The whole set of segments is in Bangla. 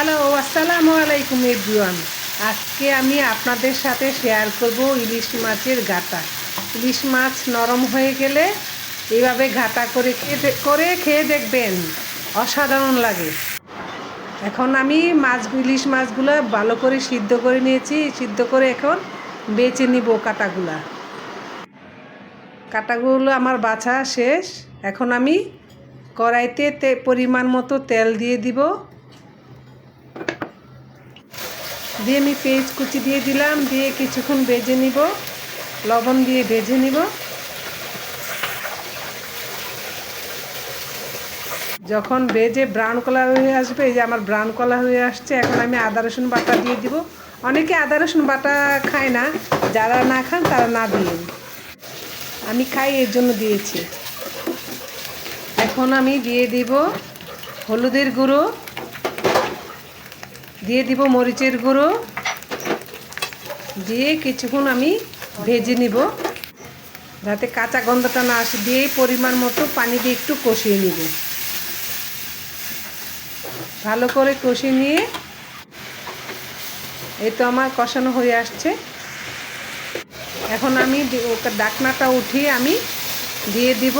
হ্যালো, আসসালামু আলাইকুম এভরিওয়ান। আজকে আমি আপনাদের সাথে শেয়ার করব ইলিশ মাছের গাটা ইলিশ মাছ নরম হয়ে গেলে এইভাবে ঘাটা করে করে খেয়ে দেখবেন, অসাধারণ লাগে। এখন আমি মাছ ইলিশ মাছগুলো ভালো করে সিদ্ধ করে নিয়েছি। সিদ্ধ করে এখন বেছে নিব কাটাগুলা। কাটাগুলো আমার বাছা শেষ। এখন আমি কড়াইতে পরিমাণ মতো তেল দিয়ে দিব। দিয়ে আমি পেঁয়াজ কুচি দিয়ে দিলাম, দিয়ে কিছুক্ষণ ভেজে নিব। লবণ দিয়ে ভেজে নিব। যখন ভেজে ব্রাউন কালার হয়ে আসবে, এই যে আমার ব্রাউন কালার হয়ে আসছে, এখন আমি আদা, রসুন বাটা দিয়ে দিব। অনেকে আদা, রসুন বাটা খায় না, যারা না খান তারা না দিয়ে আমি খাই, এর জন্য দিয়েছি। এখন আমি দিয়ে দিব হলুদের গুঁড়ো। দিয়ে দিব মরিচের গুঁড়ো। দিয়ে কিছুক্ষণ আমি ভেজে নিব। যাতে কাঁচা গন্ধটা না আসে, দিয়ে পরিমাণ মতো পানি দিয়ে একটু কষিয়ে নিব। ভালো করে কষিয়ে নিয়ে, এই তো আমার কষানো হয়ে আসছে। এখন আমি ওটা ডাকনাটা উঠিয়ে আমি দিয়ে দিব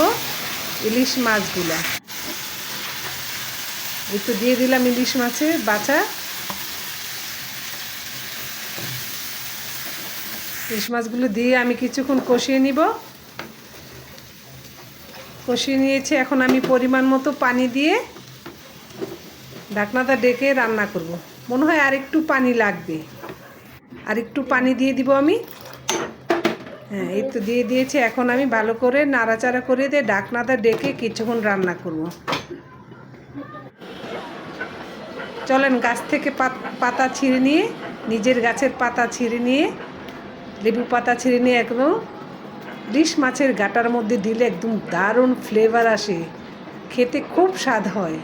ইলিশ মাছগুলো। একটু দিয়ে দিলাম ইলিশ মাছের বাছা। ইলিশ মাছগুলো দিয়ে আমি কিছুক্ষণ কষিয়ে নিব কষিয়ে নিয়েছি, এখন আমি পরিমাণ মতো পানি দিয়ে ঢাকনাটা ডেকে রান্না করব। মনে হয় আর একটু পানি লাগবে আর একটু পানি দিয়ে দিব আমি হ্যাঁ এই তো দিয়ে দিয়েছি, এখন আমি ভালো করে নাড়াচাড়া করে দিয়ে ঢাকনাটা ডেকে কিছুক্ষণ রান্না করব। চলেন গাছ থেকে পাতা ছিঁড়ে নিয়ে, নিজের গাছের পাতা ছিঁড়ে নিয়ে লেবু পাতা ছিঁড়ে নিয়ে একদম ইলিশ মাছের গাটার মধ্যে দিলে একদম দারুণ ফ্লেভার আসে। খেতে খুব স্বাদ হয়।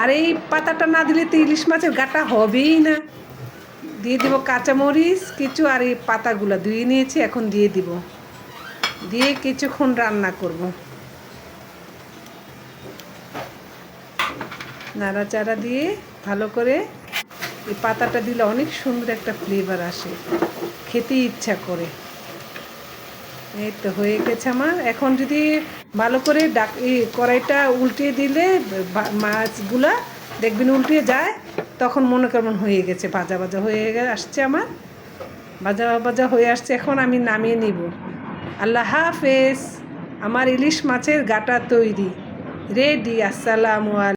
আর এই পাতাটা না দিলে তো ইলিশ মাছের গাটা হবেই না। দিয়ে দিব কাঁচামরিচ কিছু আর এই পাতাগুলো ধুয়ে নিয়েছি, এখন দিয়ে দিব। দিয়ে কিছুক্ষণ রান্না করব। নাড়াচাড়া দিয়ে ভালো করে এই পাতাটা দিলে অনেক সুন্দর একটা ফ্লেভার আসে। খেতে ইচ্ছা করে। এই তো হয়ে গেছে আমার। এখন যদি ভালো করে ডাক কড়াইটা উল্টিয়ে দিলে মাছগুলা দেখবেন উল্টিয়ে যায়, তখন মনে কেমন হয়ে গেছে, ভাজা ভাজা হয়ে আসছে আমার। ভাজা ভাজা হয়ে আসছে, এখন আমি নামিয়ে নিব। আল্লাহ হাফেজ। আমার ইলিশ মাছের গাটা তৈরি। রেডি, আসসালামু আলাইকুম।